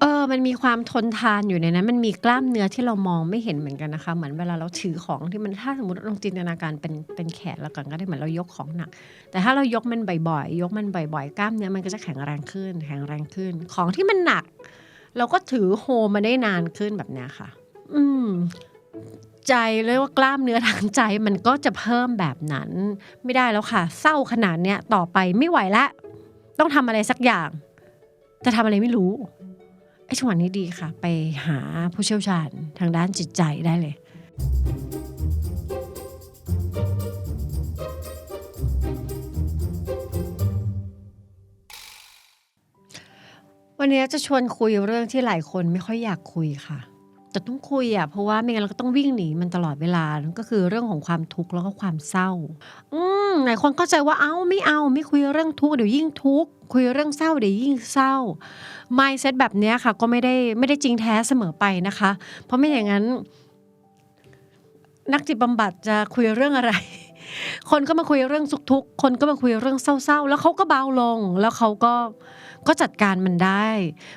เออ มันมีความทนทานอยู่ในนั้น มันมีกล้ามเนื้อที่เรามองไม่เห็นเหมือนกันนะคะ เหมือนเวลาเราถือของที่มันถ้าสมมติลองจินตนาการเป็นเป็นแขนแล้วกันก็ได้เหมือนเรายกของหนัก แต่ถ้าเรายกมันบ่อยๆ ยกมันบ่อยๆ กล้ามเนื้อมันก็จะแข็งแรงขึ้น แข็งแรงขึ้น ของที่มันหนัก เราก็ถือโฮมาได้นานขึ้นแบบนี้ค่ะ อืมใจเรียกว่ากล้ามเนื้อทางใจมันก็จะเพิ่มแบบนั้น ไม่ได้แล้วค่ะ เศร้าขนาดเนี้ยต่อไปไม่ไหวละ ต้องทำอะไรสักอย่าง จะทำอะไรไม่รู้ ไอ้จังหวะนี้ดีค่ะ ไปหาผู้เชี่ยวชาญทางด้านจิตใจได้เลย วันนี้จะชวนคุยเรื่องที่หลายคนไม่ค่อยอยากคุยค่ะ แต่ต้องคุยอะเพราะว่าไม่งั้นเราก็ต้องวิ่งหนีมันตลอดเวลานั่นก็คือเรื่องของความทุกข์แล้วก็ความเศร้า อืมหลายคนเข้าใจว่าเอ้าไม่เอา ไม่คุยเรื่องทุกข์เดี๋ยวยิ่งทุกข์คุยเรื่องเศร้าเดี๋ยวยิ่งเศร้า mindset แบบนี้ค่ะ ก็ไม่ได้ไม่ได้จริงแท้เสมอไปนะคะ เพราะไม่อย่างนั้น นักจิตบำบัดจะคุยเรื่องอะไร คนก็มาคุยเรื่องสุขทุกข์คนก็มาคุยเรื่องเศร้าๆแล้วเขาก็เบาลง แล้วเขาก็ก็จัดการมันได้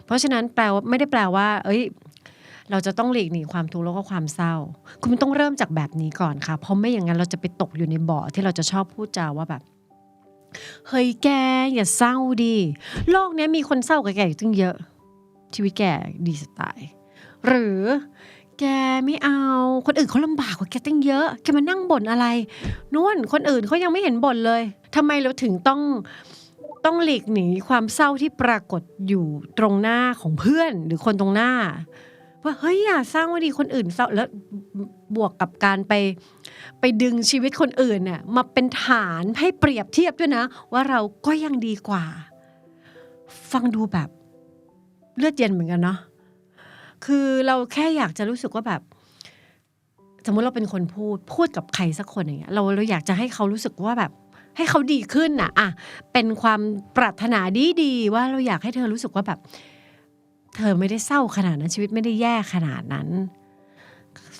เพราะฉะนั้นแปลว่าไม่ได้แปลว่า เอ้ย เราจะต้องหลีกหนีความทุกข์แล้วก็ความเศร้า คุณต้องเริ่มจากแบบนี้ก่อนค่ะ เพราะไม่อย่างนั้นเราจะไปตกอยู่ในบ่อที่เราจะชอบพูดจาว่าแบบเฮ้ยแกอย่าเศร้าดิโลกนี้มีคนเศร้ากับแกอีกตั้งเยอะ ชีวิตแกดีสไตล์หรือแกไม่เอา คนอื่นเขาลำบากกว่าแกตั้งเยอะ แกมานั่งบ่นอะไรนู่นคนอื่นเขายังไม่เห็นบ่นเลยทำไมเราถึงต้องต้องหลีกหนีความเศร้าที่ปรากฏอยู่ตรงหน้าของเพื่อนหรือคนตรงหน้า ว่าเฮ้ยอย่าสร้างว่าดีคนอื่นเศร้าแล้วบวกกับการไปไปดึงชีวิตคนอื่นเนี่ยมาเป็นฐานให้เปรียบเทียบด้วยนะ ว่าเราก็ยังดีกว่า ฟังดูแบบเลือดเย็นเหมือนกันเนาะคือเราแค่อยากจะรู้สึกว่าแบบ สมมติเราเป็นคนพูดพูดกับใครสักคนอย่างเงี้ยเราเราอยากจะให้เขารู้สึกว่าแบบ ให้เขาดีขึ้นน่ะอะเป็นความปรารถนาดีดีๆว่าเราอยากให้เธอรู้สึกว่าแบบ เธอไม่ได้เศร้าขนาดนั้นชีวิตไม่ได้แย่ขนาดนั้น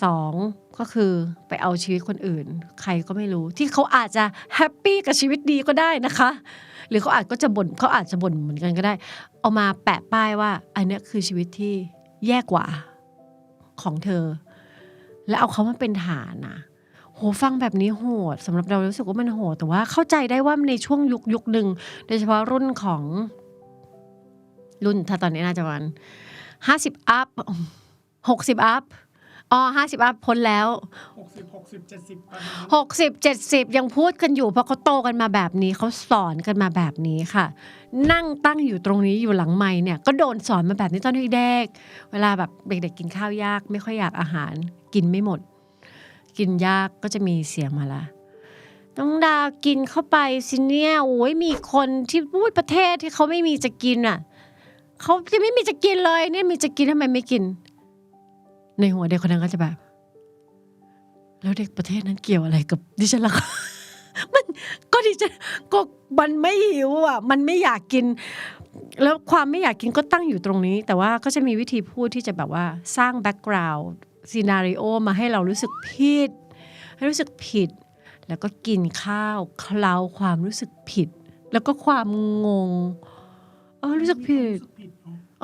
สองก็คือไปเอาชีวิตคนอื่น ใครก็ไม่รู้ที่เขาอาจจะแฮปปี้กับชีวิตดีก็ได้นะคะ หรือเขาอาจก็จะบ่นเขาอาจจะบ่นเหมือนกันก็ได้ เอามาแปะป้ายว่า อันนี้คือชีวิตที่แย่กว่าของเธอ แล้วเอาเขามาเป็นฐานนะโหฟังแบบนี้โหดสำหรับเรารู้สึกว่ามันโหด แต่ว่าเข้าใจได้ว่าในช่วงยุคยุคหนึ่งโดยเฉพาะรุ่นของ รุ่นถ้าตอนนี้น่าจะประมาณห้าสิบอัพหกสิบอัพอ๋อห้าสิบอัพพ้นแล้วหกสิบหกสิบเจ็ดสิบประมาณนี้หกสิบเจ็ดสิบยังพูดกันอยู่ เพราะเขาโตกันมาแบบนี้เขาสอนกันมาแบบนี้ค่ะ นั่งตั้งอยู่ตรงนี้อยู่หลังไม้เนี่ย ก็โดนสอนมาแบบนี้ตอนเด็กๆเวลาแบบเด็กๆกินข้าวยาก ไม่ค่อยอยากอาหาร กินไม่หมด กินยากก็จะมีเสียงมาละต้องดาวกินเข้าไปสิเนี่ยโอ้ยมีคนที่พูดประเทศที่เขาไม่มีจะกินอะ เขาจะไม่มีจะกินเลยเนี่ยมีจะกินทำไมไม่กิน ในหัวเด็กคนนั้นก็จะแบบ แล้วเด็กประเทศนั้นเกี่ยวอะไรกับดิฉันล่ะมันก็ดิฉันก็มันไม่หิวอะ มันไม่อยากกิน แล้วความไม่อยากกินก็ตั้งอยู่ตรงนี้ แต่ว่าก็จะมีวิธีพูดที่จะแบบว่า สร้างแบ็กกราวด์ซีนารีโอมาให้เรารู้สึกผิด ให้รู้สึกผิด แล้วก็กินข้าวเคลาความรู้สึกผิด แล้วก็ความงงเออรู้สึกผิด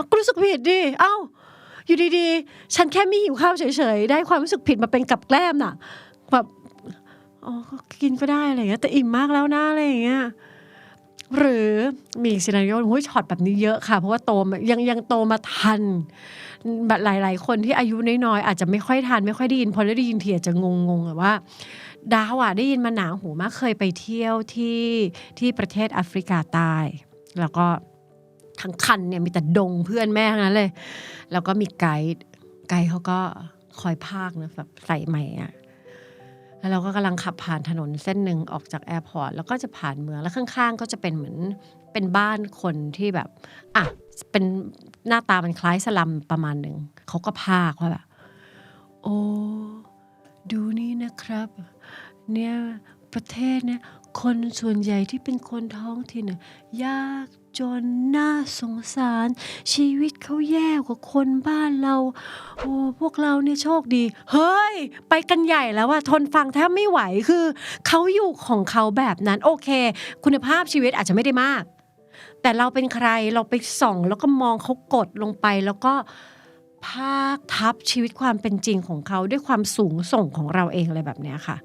ก็รู้สึกผิดดิเอ้า อยู่ดีๆ ฉันแค่ไม่หิวข้าวเฉยๆ ได้ความรู้สึกผิดมาเป็นกับแกล้มน่ะแบบอ๋อกินก็ได้อะไรอย่างเงี้ยแต่อิ่มมากแล้วนะอะไรอย่างเงี้ยหรือมีซีนาริโอโอ้ยช็อตแบบนี้เยอะค่ะ เพราะว่าโตมายังยังโตมาทันแบบหลาย ๆ คนที่อายุน้อยๆอาจจะไม่ค่อยทันไม่ค่อยได้ยินพอได้ยินทีอาจจะงงๆอะว่า ดาวอะได้ยินมาหนาหูมากเคยไปเที่ยวที่ที่ประเทศแอฟริกาใต้ แล้วก็ ทั้งคันเนี่ยมีแต่ดงเพื่อนแม่ทั้งนั้นเลย แล้วก็มีไกด์ไกด์เขาก็คอยพากนะแบบใส่ใหม่อะแล้วเราก็กำลังขับผ่านถนนเส้นหนึ่งออกจากแอร์พอร์ตแล้วก็จะผ่านเมืองแล้วข้างๆ ก็จะเป็นเหมือนเป็นบ้านคนที่แบบอะเป็นหน้าตามันคล้ายสลัมประมาณหนึ่งเขาก็พากว่าแบบโอ้ดูนี่นะครับ เนี่ยประเทศเนี่ย คนส่วนใหญ่ที่เป็นคนท้องถิ่นน่ะยากจนน่าสงสาร ชีวิตเขาแย่กว่าคนบ้านเรา โอ้พวกเราเนี่ยโชคดี เฮ้ย ไปกันใหญ่แล้วว่าทนฟังแทบไม่ไหวคือเขาอยู่ของเขาแบบนั้นโอเค คุณภาพชีวิตอาจจะไม่ได้มาก แต่เราเป็นใครเราไปส่อง แล้วก็มองเขากดลงไปแล้วก็ภาคทับชีวิตความเป็นจริงของเขาด้วยความสูงส่งของเราเองอะไรแบบนี้ค่ะ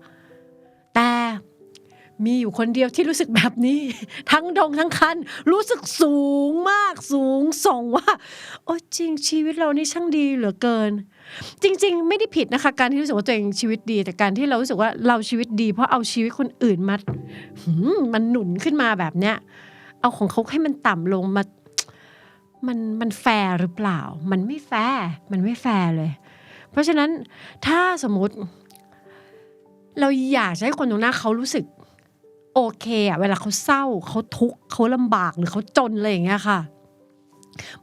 แต่ มีอยู่คนเดียวที่รู้สึกแบบนี้ ทั้งดงทั้งคัน รู้สึกสูงมากสูงส่งว่า โอ้จริงชีวิตเรานี่ช่างดีเหลือเกิน จริง ๆ ไม่ได้ผิดนะคะ การที่รู้สึกว่าตัวเองชีวิตดี แต่การที่เรารู้สึกว่าเราชีวิตดี เพราะเอาชีวิตคนอื่นมาหืมมันหนุนขึ้นมาแบบเนี้ยเอาของเขาให้มันต่ำลงมา มันมันแฟร์หรือเปล่า มันไม่แฟร์มันไม่แฟร์เลย เพราะฉะนั้นถ้าสมมติ เราอยากจะให้คนตรงหน้าเขารู้สึก โอเคอะเวลาเขาเศร้าเขาทุกข์เขาลำบากหรือเขาจนอะไรอย่างเงี้ยค่ะ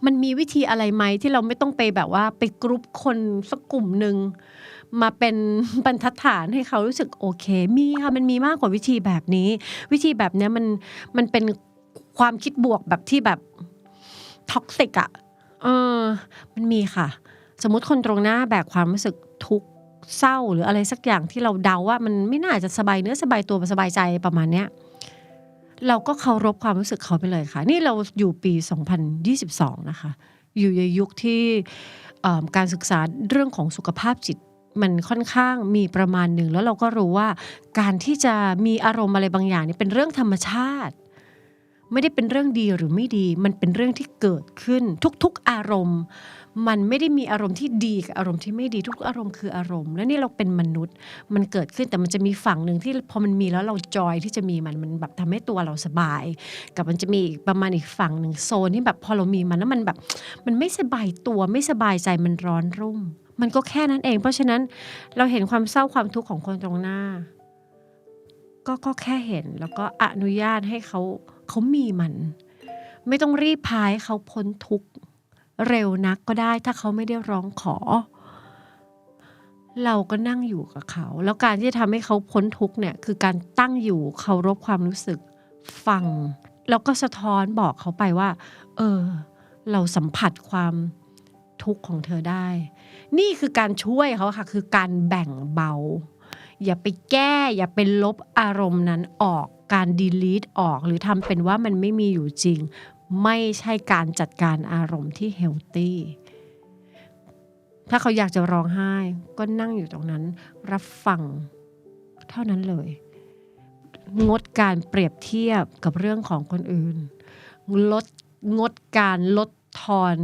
มันมีวิธีอะไรไหมที่เราไม่ต้องไปแบบว่าไปกรุ๊ปคนสักกลุ่มหนึ่งมาเป็นบรรทัดฐานให้เขารู้สึกโอเค มีค่ะมันมีมากกว่าวิธีแบบนี้ วิธีแบบเนี้ยมันมันเป็นความคิดบวกแบบที่แบบท็อกซิกอะเออ มันมีค่ะ สมมติคนตรงหน้าแบกความรู้สึก เศร้าหรืออะไรสักอย่างที่เราเดาว่ามันไม่น่าจะสบายเนื้อสบายตัวสบายใจประมาณเนี้ยเราก็เคารพความรู้สึกเขาไปเลยค่ะ นี่เราอยู่ปี 2022 นะคะ อยู่ในยุคที่การศึกษาเรื่องของสุขภาพจิตมันค่อนข้างมีประมาณหนึ่งแล้วเราก็รู้ว่าการที่จะมีอารมณ์อะไรบางอย่างนี่เป็นเรื่องธรรมชาติ ไม่ได้เป็นเรื่องดีหรือไม่ดี มันเป็นเรื่องที่เกิดขึ้นทุกๆอารมณ์ มันไม่ได้มีอารมณ์ที่ดีกับอารมณ์ที่ไม่ดีทุกอารมณ์คืออารมณ์ และนี่เราเป็นมนุษย์ มันเกิดขึ้นแต่มันจะมีฝั่งหนึ่งที่พอมันมีแล้วเราจอยที่จะมีมันมันแบบทำให้ตัวเราสบาย กับมันจะมีประมาณอีกฝั่งหนึ่งโซนที่แบบพอเรามีมันแล้วมันแบบ มันไม่สบายตัวไม่สบายใจมันร้อนรุ่ม มันก็แค่นั้นเอง เพราะฉะนั้นเราเห็นความเศร้าความทุกข์ของคนตรงหน้า ก็ก็แค่เห็นแล้วก็อนุญาตให้เขา เขามีมัน ไม่ต้องรีบพายเขาพ้นทุกข์เร็วนักก็ได้ถ้าเขาไม่ได้ร้องขอ เราก็นั่งอยู่กับเขา แล้วการที่จะทำให้เขาพ้นทุกข์เนี่ยคือการตั้งอยู่เคารพความรู้สึกฟัง แล้วก็สะท้อนบอกเขาไปว่า เออ เราสัมผัสความทุกข์ของเธอได้ นี่คือการช่วยเขาค่ะ คือการแบ่งเบา อย่าไปแก้ อย่าไปลบอารมณ์นั้นออก การดีลีทออก หรือทำเป็นว่ามันไม่มีอยู่จริง ไม่ใช่การจัดการอารมณ์ที่เฮลตี้ถ้าเขาอยากจะร้องไห้ก็นั่งอยู่ตรงนั้น รับฟังเท่านั้นเลย งดการเปรียบเทียบกับเรื่องของคนอื่น ลดงดการลดทอน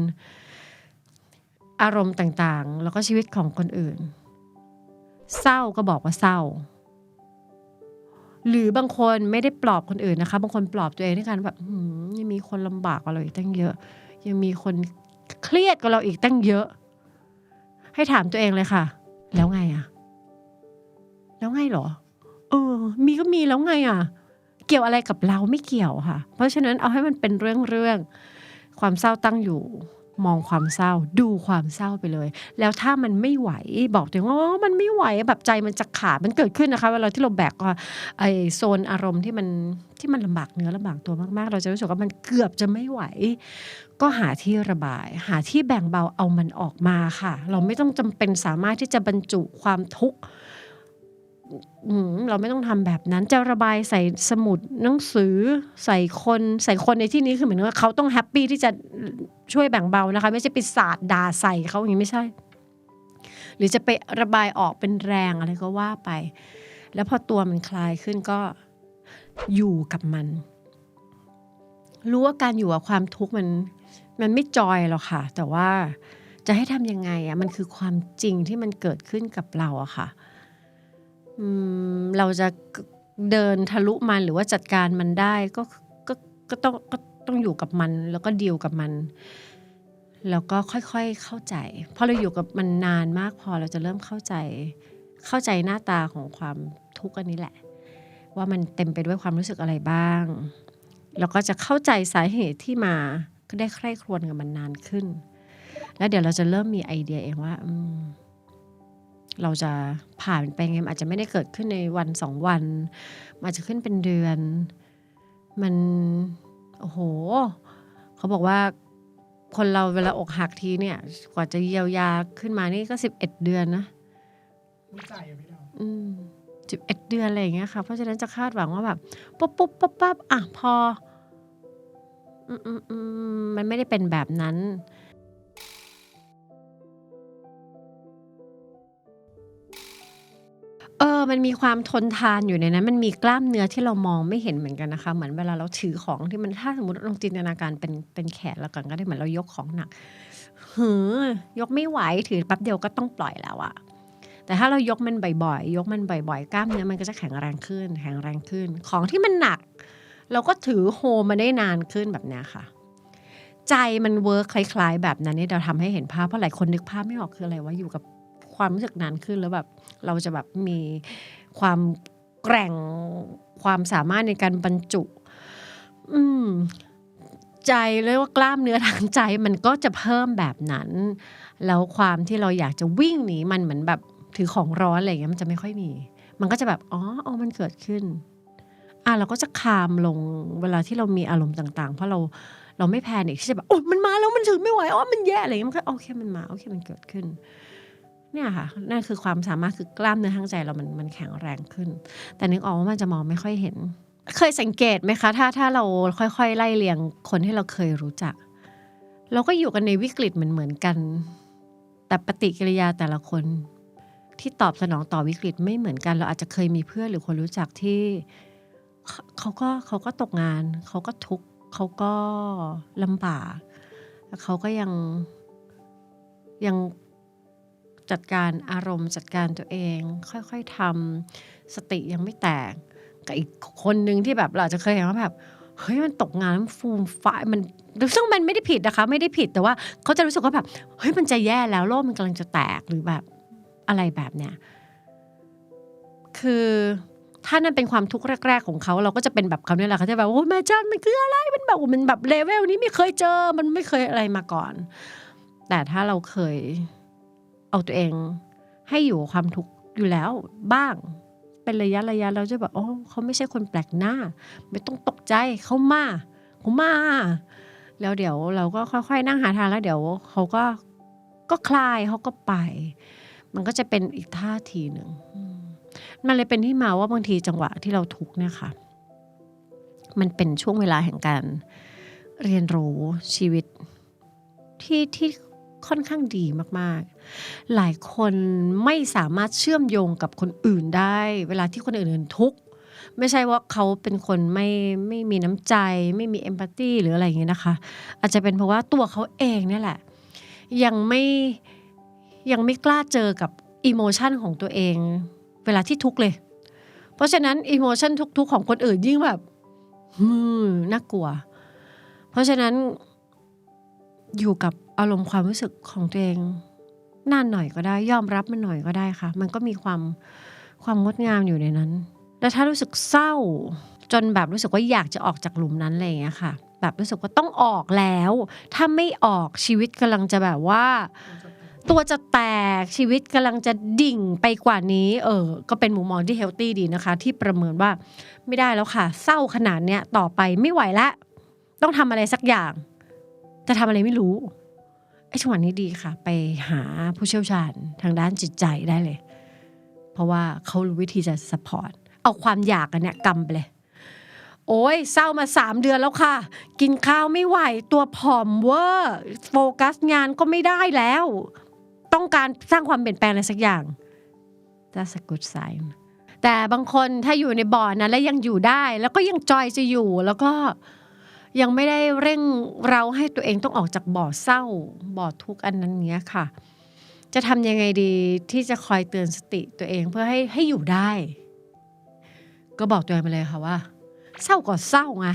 อารมณ์ต่างๆ แล้วก็ชีวิตของคนอื่น เศร้าก็บอกว่าเศร้า หรือบางคนไม่ได้ปลอบคนอื่นนะคะ บางคนปลอบตัวเองด้วยการแบบยังมีคนลำบากกว่าเราอีกตั้งเยอะ ยังมีคนเครียดกว่าเราอีกตั้งเยอะ ให้ถามตัวเองเลยค่ะ แล้วไงอะแล้วไงเหรอ เออ มีก็มีแล้วไงอะเกี่ยวอะไรกับเราไม่เกี่ยวค่ะ เพราะฉะนั้นเอาให้มันเป็นเรื่องเรื่องๆความเศร้าตั้งอยู่ มองความเศร้า ดูความเศร้าไปเลย แล้วถ้ามันไม่ไหวบอกตัวเองว่าอ๋อมันไม่ไหวแบบใจมันจะขาดมันเกิดขึ้นนะคะเวลาที่เราแบกไอโซนอารมณ์ที่มันที่มันลำบากเนื้อลำบากตัวมากๆ เราจะรู้สึกว่ามันเกือบจะไม่ไหว ก็หาที่ระบาย หาที่แบ่งเบาเอามันออกมาค่ะ เราไม่ต้องจำเป็นสามารถที่จะบรรจุความทุกข์ เราไม่ต้องทำแบบนั้น จะระบายใส่สมุดหนังสือใส่คนใส่คนในที่นี้คือเหมือนว่าเขาต้องแฮปปี้ที่จะช่วยแบ่งเบานะคะ ไม่ใช่ไปสาดด่าใส่เขาอย่างนี้ไม่ใช่ หรือจะไประบายออกเป็นแรงอะไรก็ว่าไป แล้วพอตัวมันคลายขึ้นก็อยู่กับมัน รู้ว่าการอยู่กับความทุกข์มันมันไม่จอยหรอกค่ะ แต่ว่าจะให้ทำยังไงอะมันคือความจริงที่มันเกิดขึ้นกับเราอะค่ะ เราจะเดินทะลุมันหรือว่าจัดการมันได้ก็ก็ก็ต้องก็ต้องอยู่กับมัน แล้วก็ดีลกับมัน แล้วก็ค่อยๆเข้าใจพอเราอยู่กับมันนานมากพอเราจะเริ่มเข้าใจ เข้าใจหน้าตาของความทุกข์อันนี้แหละ ว่ามันเต็มไปด้วยความรู้สึกอะไรบ้าง แล้วก็จะเข้าใจสาเหตุที่มาก็ได้ใคร่ครวญกับมันนานขึ้น แล้วเดี๋ยวเราจะเริ่มมีไอเดียเองว่าอืม เราจะผ่านไปไงมันอาจจะไม่ได้เกิดขึ้นในวันสองวันมันอาจจะขึ้นเป็นเดือน มันโอ้โห เขาบอกว่าคนเราเวลาอกหักทีเนี่ย กว่าจะเยียวยาขึ้นมานี่ก็สิบเอ็ดเดือนนะรู้ใจอะพี่ดาวอืมสิบเอ็ดเดือนอะไรอย่างเงี้ยค่ะ เพราะฉะนั้นจะคาดหวังว่าแบบปุ๊บปุ๊บปั๊บปั๊บอะพอ อืมอืมอืมมันไม่ได้เป็นแบบนั้น เออ มันมีความทนทานอยู่ในนั้น มันมีกล้ามเนื้อที่เรามองไม่เห็นเหมือนกันนะคะ เหมือนเวลาเราถือของที่มันถ้าสมมติลองจินตนาการเป็นเป็นแขนแล้วกันก็ได้เหมือนเรายกของหนักหือยกไม่ไหวถือแป๊บเดียวก็ต้องปล่อยแล้วอะแต่ถ้าเรายกมันบ่อยๆ ยกมันบ่อยๆ กล้ามเนื้อมันก็จะแข็งแรงขึ้น แข็งแรงขึ้น ของที่มันหนัก เราก็ถือโฮมาได้นานขึ้นแบบนี้ค่ะ ใจมันเวิร์คคล้าย ๆ แบบนั้นนี่เราทำให้เห็นภาพเพราะหลายคนนึกภาพไม่ออกคืออะไรว่าอยู่กับ ความรู้สึกนานขึ้นแล้วแบบเราจะแบบมีความแกร่งความสามารถในการบรรจุ อืมใจเลยว่ากล้ามเนื้อทางใจมันก็จะเพิ่มแบบนั้น แล้วความที่เราอยากจะวิ่งหนีมันเหมือนแบบถือของร้อนอะไรอย่างเงี้ยมันจะไม่ค่อยมี มันก็จะแบบอ๋ออ๋อมันเกิดขึ้น อะเราก็จะคามลงเวลาที่เรามีอารมณ์ต่าง ๆ เพราะเราเราไม่แพนิคที่จะแบบโอ้มันมาแล้วมันถือไม่ไหวอ๋อมันแย่อะไรอย่างเงี้ยมันก็โอเคมันมาโอเคมันเกิดขึ้น เนี่ยค่ะนั่นคือความสามารถคือกล้ามเนื้อทางใจเรามันมันแข็งแรงขึ้น แต่นึกออกว่ามันจะมองไม่ค่อยเห็น เคยสังเกตไหมคะ ถ้าถ้าเราค่อยๆ ไล่เรียงคนที่เราเคยรู้จัก เราก็อยู่กันในวิกฤตเหมือนเหมือนกัน แต่ปฏิกิริยาแต่ละคนที่ตอบสนองต่อวิกฤตไม่เหมือนกัน เราอาจจะเคยมีเพื่อนหรือคนรู้จักที่เขาก็เขาก็ตกงาน เขาก็ทุกข์เขาก็ลำบากเขาก็ยังยัง จัดการอารมณ์จัดการตัวเอง ค่อยๆทำสติยังไม่แตกกับอีกคนหนึ่งที่แบบเราจะเคยเห็นว่าแบบเฮ้ยมันตกงานมันฟูมไฟายมันซึ่งมันไม่ได้ผิดนะคะ ไม่ได้ผิดแต่ว่าเขาจะรู้สึกว่าแบบเฮ้ยมันจะแย่แล้วโลกมันกำลังจะแตกหรือแบบอะไรแบบเนี้ยคือถ้านั่นเป็นความทุกข์แรก ๆ ของเขาเราก็จะเป็นแบบเขาเนี่ยแหละเขาจะแบบโอ้แม่จ้ามันคืออะไรมันแบบมันแบบเลเวลนี้ไม่เคยเจอมันไม่เคยอะไรมาก่อน แต่ถ้าเราเคย เอาตัวเองให้อยู่ความทุกข์อยู่แล้วบ้าง เป็นระยะระยะเราจะแบบโอ้เขาไม่ใช่คนแปลกหน้า ไม่ต้องตกใจเขามาเขามา แล้วเดี๋ยวเราก็ค่อยๆ นั่งหาทางแล้วเดี๋ยวเขาก็ก็คลายเขาก็ไป มันก็จะเป็นอีกท่าทีหนึ่งมมันเลยเป็นที่มาว่าบางทีจังหวะที่เราทุกข์เนี่ยค่ะ มันเป็นช่วงเวลาแห่งการเรียนรู้ชีวิตที่ที่ ค่อนข้างดีมากๆ หลายคนไม่สามารถเชื่อมโยงกับคนอื่นได้ เวลาที่คนอื่นๆทุกข์ไม่ใช่ว่าเขาเป็นคนไม่ไม่มีน้ำใจ ไม่มีเอมพัตตีหรืออะไรอย่างเงี้ยนะคะ อาจจะเป็นเพราะว่าตัวเขาเองเนี่ยแหละ ยังไม่ยังไม่กล้าเจอกับอิโมชันของตัวเอง เวลาที่ทุกข์เลย เพราะฉะนั้นอิโมชันทุกๆ ของคนอื่นยิ่งแบบมือน่ากลัว เพราะฉะนั้น อยู่กับอารมณ์ความรู้สึกของตัวเองนานหน่อยก็ได้ ยอมรับมันหน่อยก็ได้ค่ะ มันก็มีความความงดงามอยู่ในนั้น แล้วถ้ารู้สึกเศร้า จนแบบรู้สึกว่าอยากจะออกจากหลุมนั้นอะไรอย่างเงี้ยค่ะ แบบรู้สึกว่าต้องออกแล้ว ถ้าไม่ออกชีวิตกำลังจะแบบว่า ตัวจะแตกชีวิตกำลังจะดิ่งไปกว่านี้ เออ ก็เป็นมุมมองที่เฮลตี้ดีนะคะ ที่ประเมินว่าไม่ได้แล้วค่ะ เศร้าขนาดเนี้ยต่อไปไม่ไหวละ ต้องทำอะไรสักอย่าง จะทำอะไรไม่รู้ไอ้จังหวะนี้ดีค่ะ ไปหาผู้เชี่ยวชาญทางด้านจิตใจได้เลย เพราะว่าเขารู้วิธีจะสปอร์ตเอาความอยากอันเนี้ยกำไปเลยโอ้ยเศร้ามาสามเดือนแล้วค่ะ กินข้าวไม่ไหว ตัวผอมเวอร์โฟกัสงานก็ไม่ได้แล้ว ต้องการสร้างความเปลี่ยนแปลงอะไรสักอย่าง That's a good sign แต่บางคนถ้าอยู่ในบ่อนั้นแล้วยังอยู่ได้ แล้วก็ยังจอยจะอยู่แล้วก็ ยังไม่ได้เร่งเราให้ตัวเองต้องออกจากบ่อเศร้าบ่อทุกข์อันนั้นเนี้ยค่ะ จะทำยังไงดีที่จะคอยเตือนสติตัวเองเพื่อให้ให้อยู่ได้ ก็บอกตัวเองไปเลยค่ะว่า เศร้าก็เศร้าไง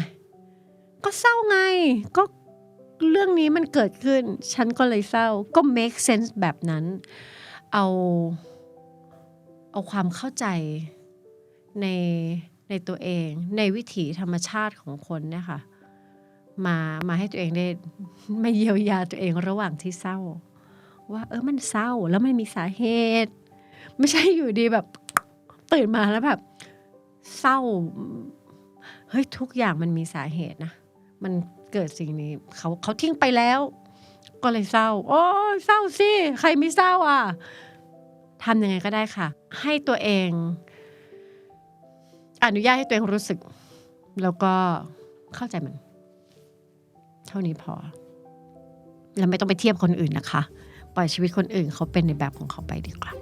ก็เศร้าไงก็เรื่องนี้มันเกิดขึ้น ฉันก็เลยเศร้าก็ make sense แบบนั้น เอาเอาความเข้าใจในในตัวเอง ในวิถีธรรมชาติของคนเนี่ยค่ะ มามาให้ตัวเองได้ไมาเยียวยาตัวเองระหว่างที่เศร้า ว่าเออมันเศร้าแล้วมันมีสาเหตุ ไม่ใช่อยู่ดีแบบตื่นมาแล้วแบบ เศร้าเฮ้ยทุกอย่างมันมีสาเหตุนะมันเกิดสิ่งนี้เขาเขาทิ้งไปแล้ว ก็เลยเศร้า โอ้เศร้าสิใครไม่เศร้าอะทำยังไงก็ได้ค่ะ ให้ตัวเอง อนุญาตให้ตัวเองรู้สึก แล้วก็เข้าใจมัน เท่านี้พอ แล้วไม่ต้องไปเทียบคนอื่นนะคะ ปล่อยชีวิตคนอื่นเขาเป็นในแบบของเขาไปดีกว่า